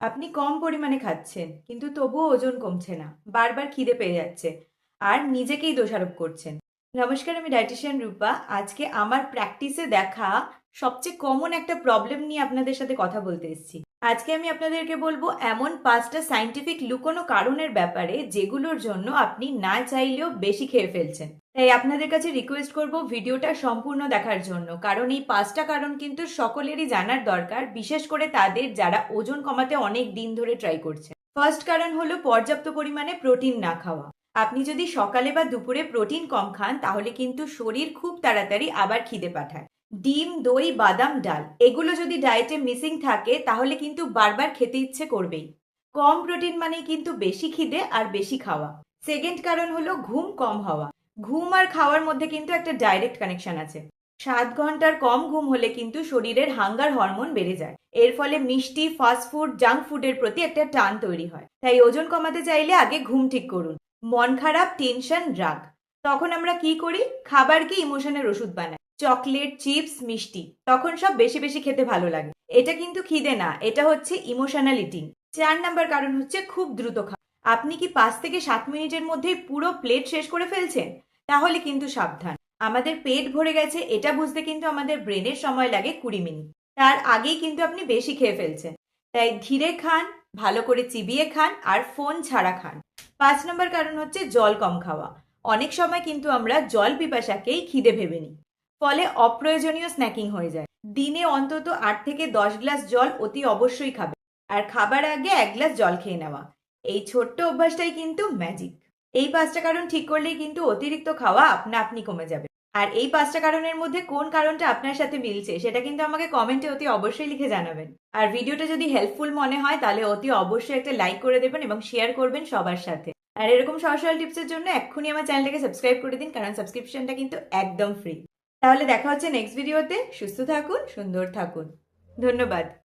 আপনি কম পরিমাণে খাচ্ছেন, কিন্তু তবুও ওজন কমছে না। বারবার খিদে পেয়ে যাচ্ছে আর নিজেকেই দোষারোপ করছেন। নমস্কার, আমি ডায়েটিশিয়ান রূপা। আজকে আমার প্র্যাকটিসে দেখা সবচেয়ে কমন একটা প্রবলেম নিয়ে আপনাদের সাথে কথা বলতে এসেছি। আজকে আমি আপনাদেরকে বলব, এমন পাঁচটা সাইন্টিফিক লুকোনো কারণের ব্যাপারে যেগুলোর জন্য আপনি না চাইলেও বেশি খেয়ে ফেলছেন। তাই আপনাদের কাছে রিকোয়েস্ট করব ভিডিওটা সম্পূর্ণ দেখার জন্য, কারণ এই পাঁচটা কারণ কিন্তু সকলেরই জানার দরকার, বিশেষ করে তাদের যারা ওজন কমাতে অনেক দিন ধরে ট্রাই করছে ফার্স্ট কারণ হলো পর্যাপ্ত পরিমাণে প্রোটিন না খাওয়া। আপনি যদি সকালে বা দুপুরে প্রোটিন কম খান, তাহলে কিন্তু শরীর খুব তাড়াতাড়ি আবার খিদে পাঠায়। ডিম, দই, বাদাম, ডাল। এগুলো যদি ডায়েটে মিসিং থাকে, তাহলে কিন্তু বারবার খেতে ইচ্ছে করবেই। কম প্রোটিন মানে কিন্তু বেশি খিদে আর বেশি খাওয়া। সেকেন্ড কারণ হলো ঘুম কম হওয়া। ঘুম আর খাওয়ার মধ্যে কিন্তু একটা ডাইরেক্ট কানেকশন আছে। সাত ঘণ্টার কম ঘুম হলে কিন্তু শরীরের হাঙ্গার হরমোন বেড়ে যায়। এর ফলে মিষ্টি ফাস্ট ফুড জাঙ্ক ফুডের প্রতি একটা টান তৈরি হয়। তাই ওজন কমাতে চাইলে আগে ঘুম ঠিক করুন। মন খারাপ টেনশন রাগ। তখন আমরা কি করি? খাবারকে ইমোশনের ওষুধ বানাই? চকলেট, চিপস, মিষ্টি। তখন সব বেশি বেশি খেতে ভালো লাগে। এটা কিন্তু খিদে না, এটা হচ্ছে ইমোশনাল ইটিং চার নাম্বার কারণ হচ্ছে খুব দ্রুত খাওয়া। আপনি কি পাঁচ থেকে সাত মিনিটের মধ্যেই পুরো প্লেট শেষ করে ফেলছেন? তাহলে কিন্তু সাবধান। আমাদের পেট ভরে গেছে, এটা বুঝতে কিন্তু আমাদের ব্রেনের সময় লাগে কুড়ি মিনিট। তার আগেই কিন্তু আপনি বেশি খেয়ে ফেলছেন। তাই ধীরে খান, ভালো করে চিবিয়ে খান আর ফোন ছাড়া খান। পাঁচ নম্বর কারণ হচ্ছে জল কম খাওয়া। অনেক সময় কিন্তু আমরা জল পিপাসাকেই খিদে ভেবে নিই। ফলে অপ্রয়োজনীয় স্ন্যাকিং হয়ে যায়। দিনে অন্তত আট থেকে দশ গ্লাস জল অতি অবশ্যই খাবে। আর খাবার আগে এক গ্লাস জল খেয়ে নেওয়া। এই ছোট্ট অভ্যাসটাই কিন্তু ম্যাজিক এই পাঁচটা কারণ ঠিক করলেই কিন্তু অতিরিক্ত খাওয়া আপনা আপনি কমে যাবে। আর এই পাঁচটা কারণের মধ্যে কোন কারণটা আপনার সাথে মিলছে সেটা কিন্তু আমাকে কমেন্টে অতি অবশ্যই লিখে জানাবেন। আর ভিডিওটা যদি হেল্পফুল মনে হয় তাহলে অতি অবশ্যই একটা লাইক করে দেবেন এবং শেয়ার করবেন সবার সাথে। আর এরকম সরল টিপসের জন্য এক্ষুনি আমার চ্যানেলটাকে সাবস্ক্রাইব করে দিন, কারণ সাবস্ক্রিপশনটা কিন্তু একদম ফ্রি তাহলে দেখা হচ্ছে নেক্সট ভিডিওতে সুস্থ থাকুন সুন্দর থাকুন। ধন্যবাদ।